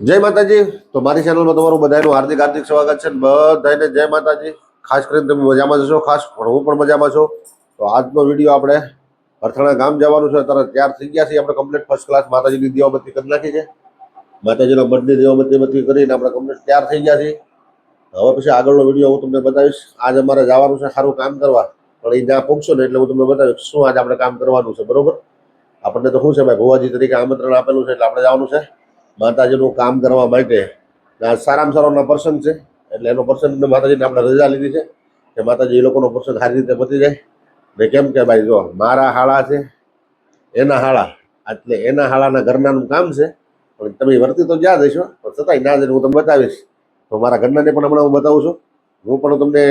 જય માતાજી. તો મારી ચેનલમાં તમારું બધાનું હાર્દિક હાર્દિક સ્વાગત છે. બધાને જય માતાજી. ખાસ કરીને તમે મજામાં જશો ખાસ પણ હું પણ મજામાં છું? તો આજનો વીડિયો આપણે અરથાણા ગામ જવાનું છે. અત્યારે તૈયાર થઈ ગયા છીએ. આપણે કમ્પ્લીટ ફર્સ્ટ ક્લાસ માતાજીની દીવાબત્તી કરી નાખી છે. માતાજીના બર્થડે દીવાબત્તી બત્તી કરીને આપણે કમ્પ્લીટ તૈયાર થઈ ગયા છીએ. હવે પછી આગળનો વીડિયો હું તમને બતાવીશ. આજ અમારે જવાનું છે સારું કામ કરવા. પણ એ જ્યાં પહોંચશો ને એટલે હું તમને બતાવીશ શું આજે આપણે કામ કરવાનું છે. બરોબર? આપણને તો શું છે ભાઈ, ભુવાજી તરીકે આમંત્રણ આપેલું છે એટલે આપણે જવાનું છે. માતાજીનું કામ કરવા માટે. આ સારામાં સારોના પ્રસંગ છે. એટલે એનો પ્રસંગ માતાજીને આપણે રજા લીધી છે કે માતાજી એ લોકોનો પ્રસંગ સારી રીતે પતી જાય. ને કેમ કે ભાઈ, જો મારા હાળા છે, એના હાળા. એટલે એના હાળાના ઘરનાનું કામ છે. પણ તમે વર્તી તો જ્યાં જઈશો પણ છતાંય ના જઈને હું તમને બતાવીશ. તો મારા ઘરનાને પણ હમણાં હું બતાવું છું. હું પણ તમને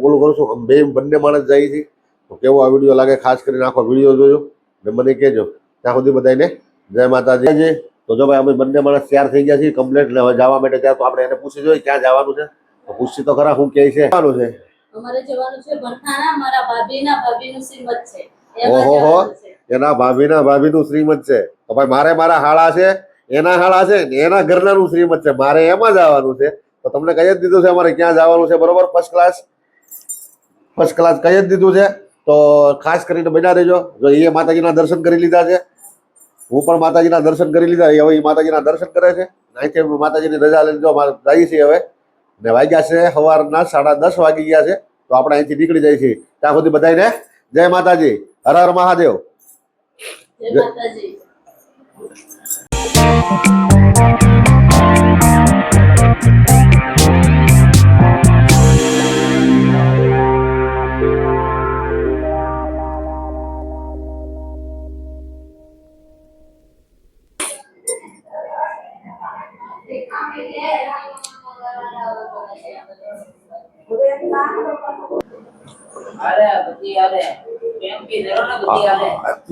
બોલું કરું છું બે બંને માણસ જાય છે તો કેવો આ વીડિયો લાગે, ખાસ કરીને આખો વીડિયો જોજો ને મને કહેજો. ત્યાં સુધી બધાને જય માતાજી. તો જો ભાઈ અમે બંને માણસ તૈયાર થઈ ગયા છીએ કમ્પ્લેટ. જવા માટે ત્યાં તો આપણે એને પૂછી જોઈએ ક્યાં જવાનું છે. તો પૂછી તો ખરા હું કે છે? જવાનું છે. અમારે જવાનું છે ભરથાણા મારા ભાભીના ભાભીનું શ્રીમત છે. ઓહો હો. એના ભાભીના ભાભીનું શ્રીમત છે. તો ભાઈ મારે મારા હાળા છે એના હાળા છે ને એના ઘરનાનું શ્રીમત છે. મારે એમાં જવાનું છે. તો તમને કહી જ દીધું છે અમારે ક્યાં જવાનું છે બરોબર? ફર્સ્ટ ક્લાસ ફર્સ્ટ ક્લાસ કહી જ દીધું છે. તો ખાસ કરીને બન્યા રહેજો. જો એ માતાજીના દર્શન કરી લીધા છે. હું પણ માતાજીના દર્શન કરી લીધા. હવે એ માતાજીના દર્શન કરે છે. અહીંથી માતાજીની રજા લઈને જો જઈએ છીએ હવે. ને વાગ્યા છે સવારના સાડા દસ વાગી ગયા છે. તો આપણે અહીંથી નીકળી જાય છીએ. ત્યાં સુધી બધાને જય માતાજી. હર હર મહાદેવ. જય માતાજી.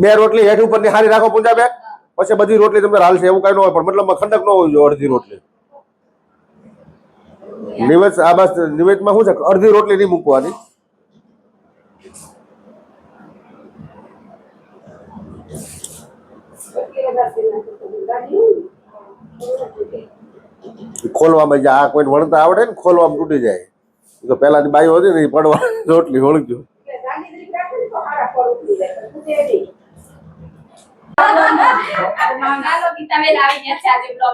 બે રોટલી હેઠ ઉપરની હારી રાખો પૂંજા બે પછી બધી રોટલી તમને હાલશે એવું કઈ ન હોય પણ મતલબ ખંડક ન હોવી જોઈએ અડધી રોટલી. નિવેદ આ બસ નિવેદમાં શું છે? અડધી રોટલી નહીં મૂકવાની. ખોલવામાં જાય આ કોઈ વણતા આવડે ને ખોલવામાં તૂટી જાય. તો પેલાની બાઈઓ હતી ને એ પડવા રોટલી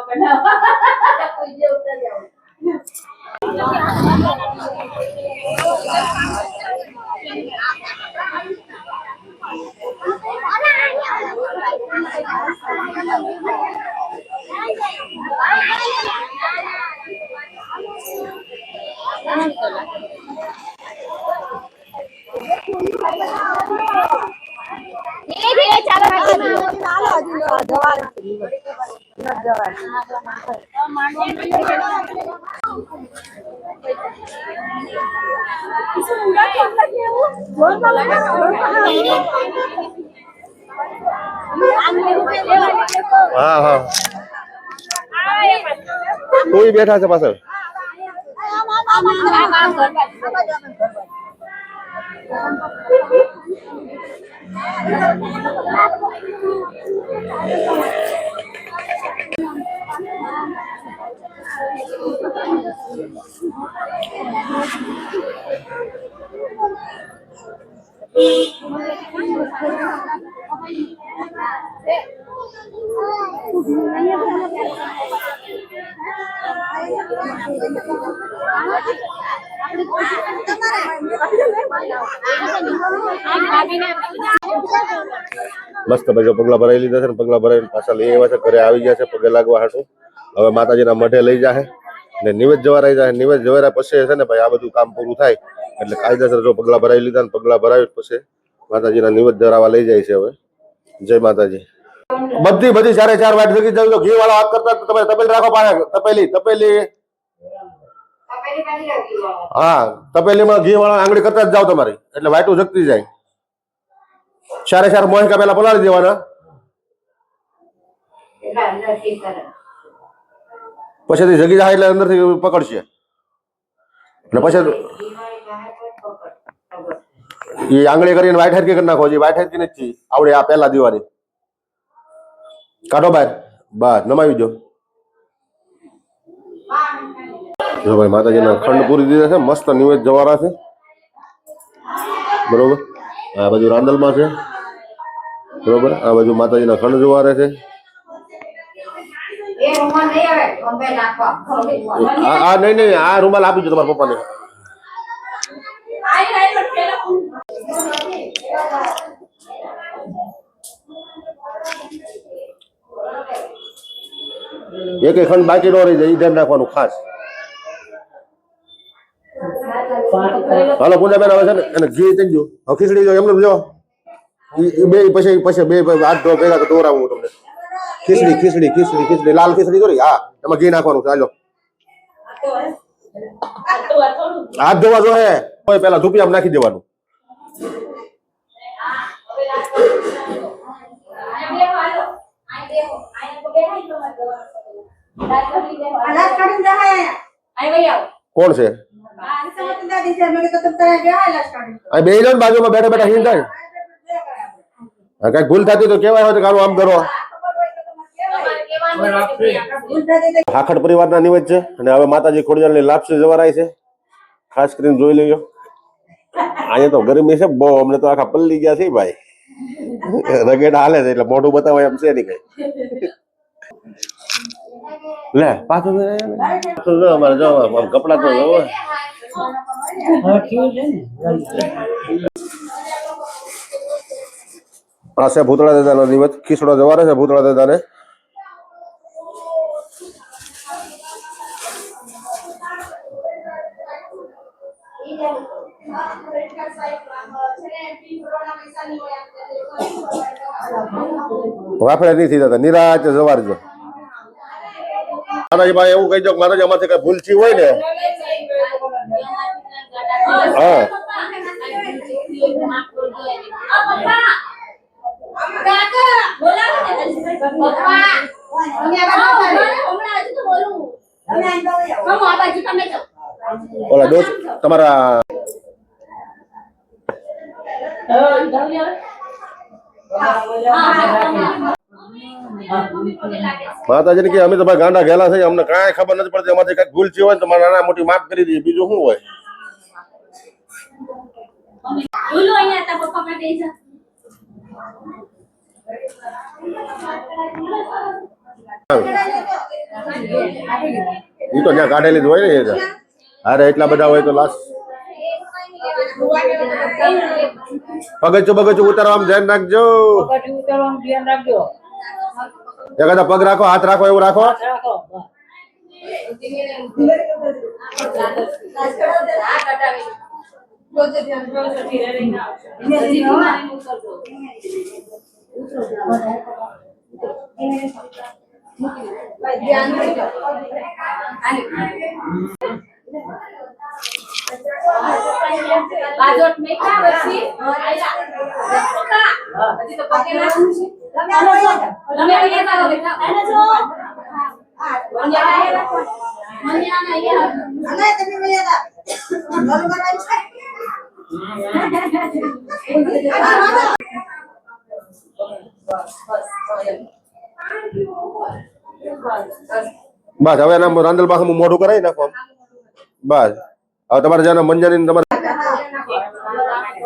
બનાવવા કોઈ જે ઉતરી આવો હા હા કોઈ બેઠા છે પાછળ મસ્ત ભાઈ જો પગલા ભરાઈ લીધા છે ને પગલા ભરાઈને પાછા લઈ આવ્યા છે. ઘરે આવી ગયા છે, પગે લાગવા હાટું. હવે માતાજીના મઢે લઈ જાય ને નિવેદ જવા જાય નિવેદ જવાયા પછી છે ને ભાઈ આ બધું કામ પૂરું થાય. એટલે કાયદેસર જો પગલા ભરાવી લીધા ને પગલા ભરાવી પછી માતાજીના નિવેદ ધરાવા લઈ જાય છે હવે. જય માતાજી. બધી બધી ચારે ચાર વાટ જગી જાવ ઘી વાળા વાત કરતા તમે તપેલી રાખો પાસે તપેલી તપેલી. હા, તપેલીમાં ઘી વાળા આંગળી કરતા જ જાવ તમારી. એટલે વાટું જગતી જાય. ચારે ચાર મોહિકા પેલા પલાળી દેવાના. પછીથી જગી જાય એટલે અંદરથી પકડશે. અને પછી એ આંગળી કરીને વાઈટ હરકી કરી નાખો વાઇટ હરકી નથી આવડે આ પહેલા દિવાળી. કાઢો બહાર. બસ નમાવી દો. જો ભાઈ માતાજીના ખંડ પૂરી દીધા છે. મસ્ત નિવેદ જવારા છે. બરોબર? આ બાજુ રાંદલમાં છે. બરોબર? આ બાજુ માતાજીના ખંડ જવારે છે. આ આ નહીં નહીં આ રૂમાલ આપી દો તમારા પપ્પાને. આઈ આઈ પેલા એક એક ખંડ બાકી ન રહી જાય એ ધ્યાન રાખવાનું ખાસ. હાલો પૂજાબેન આવે છે ને એને ઘી ચંજો હવે ખીચડી જો એમને જો. બે પછી પછી બે આઠ ભેગા તો દોરાવું તમને. ખીચડી ખીચડી ખીચડી ખીચડી. લાલ ખીચડી દોરી હા. એમાં ઘી નાખવાનું છે હાથ ધોવા જો હે. પેલા ધૂપિયા નાખી દેવાનું. કોણ છે? બે બાજુમાં બેઠા બેઠા હિંદ થાય હા, કઈ ભૂલ થતી તો કેવાય હોય તો આમ કરો. હાખડ પરિવારના નિવેદ છે અને હવે માતાજી ખોડિયારની લાપસી જવાય છે. ખાસ કરીને જોઈ લેજો. અહીંયા તો ગરમી છે, બહુ અમને તો આખા પલ્લી ગયા છે ભાઈ. રગેડ હાલે છે એટલે મોઢું બતાવાય એમ છે નહીં કઈ. લે, પાછું અમારે જો કપડા તો જોવો. છે ભૂતળા દાદાનો નિવેદ. ખીસડો જવારે છે ભૂતળા દાદાને. વાફડે નહીં થઈ જતા નિરાચ જવાર જો. માતાજી ભાઈ એવું કહી દો કે માતાજી અમારથી કઈ ભૂલચી હોય ને? હા. ઓલા દોસ્ત તમારા માતાજીને કે અમે તો ભાઈ ગાંડા ગયેલા છે અમને કાંઈ ખબર નથી પડતી અમારથી કઈ ભૂલ થયું હોય તો મારા નાના મોટી માફ કરી દઈએ બીજું શું હોય? એ તો ત્યાં કાઢેલી જ હોય ને. અરે એટલા બધા હોય તો લાસ્ટ પગચું બગચું ઉતારવા ધ્યાન રાખજો પગથિયું ઉતારવાનું ધ્યાન રાખજો એકાદા પગ રાખો હાથ રાખો એવું રાખો રાખો બાજોટ મેકા પછી આયલા હજી તો પગે નાખું છે તમે અહીંયા ચાલો બેટા એને જો મંજ્યા આયા મંજ્યા ના અહીંયા બસ હવે એના રાંદલ પાસે મોઢું કરાવી નાખો આમ. બસ હવે તમારે જેના મંજાની તમારે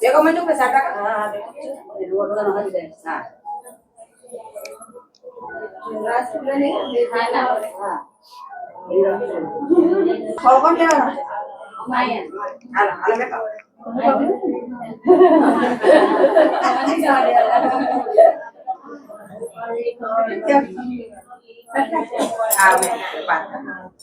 देखो मैंने पैसा का हां देखो रोड का हां हां रास्ते में नहीं खाना हां कौन कौन ले रहा है हां हां मैं का મારો હવે એક કલાકમાં જવો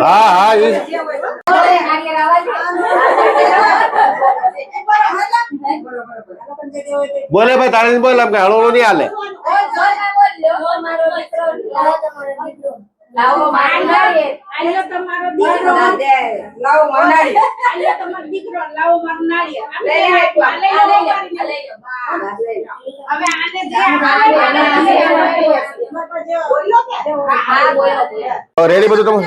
હા હા બોલે ભાઈ, તારે બોલ આમ કે હળવો નહીં હાલે. લાવો મારો નાળિયેર. લાવો મંડાળી આલ્યો તમારો દીકરો. લાવો મારું નાળિયેર. આ લઈ લો, આ લઈ લો, આ લઈ લો. હવે આને દે, આને દે. હા, બોલો, બોલો. રેડી બધું તમે?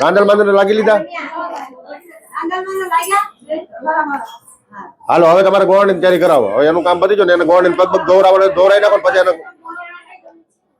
રાંધણ બાંધણ લાગી લીધા? હાલો હવે તમારે ગોળની તૈયારી કરાવો. હવે એનું કામ પતી જો ને એને ગોળની પગ પગ દોરાવડે દોરાઈ નાખો ને પછી એને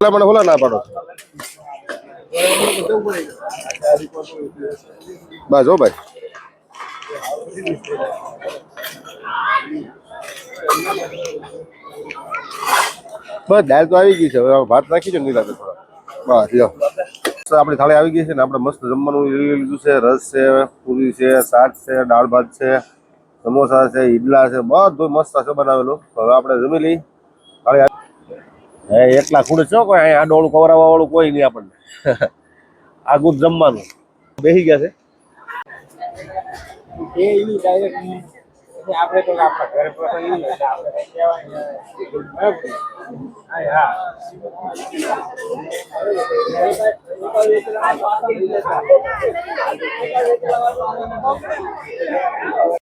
મને બોલા ના પાડો બસ હો ભાઈ બસ દાળ તો આવી ગઈ છે હવે ભાત નાખી દો નીલા થોડા બસ લ્યો આપણી થાળી આવી ગઈ છે ને આપણે મસ્ત જમવાનું લીધું છે રસ છે પૂરી છે શાક છે દાળ ભાત છે સમોસા છે, ઈડલા છે, બધું મસ્ત છે બનાવેલું. હવે આપણે જમી લઈ હે, એકલા ખૂણે છો કોઈ? અહીંયા આડોળું કવરાવા વાળું કોઈ નહીં આપણને. આગું જમવાનું. બેસી ગયા છે?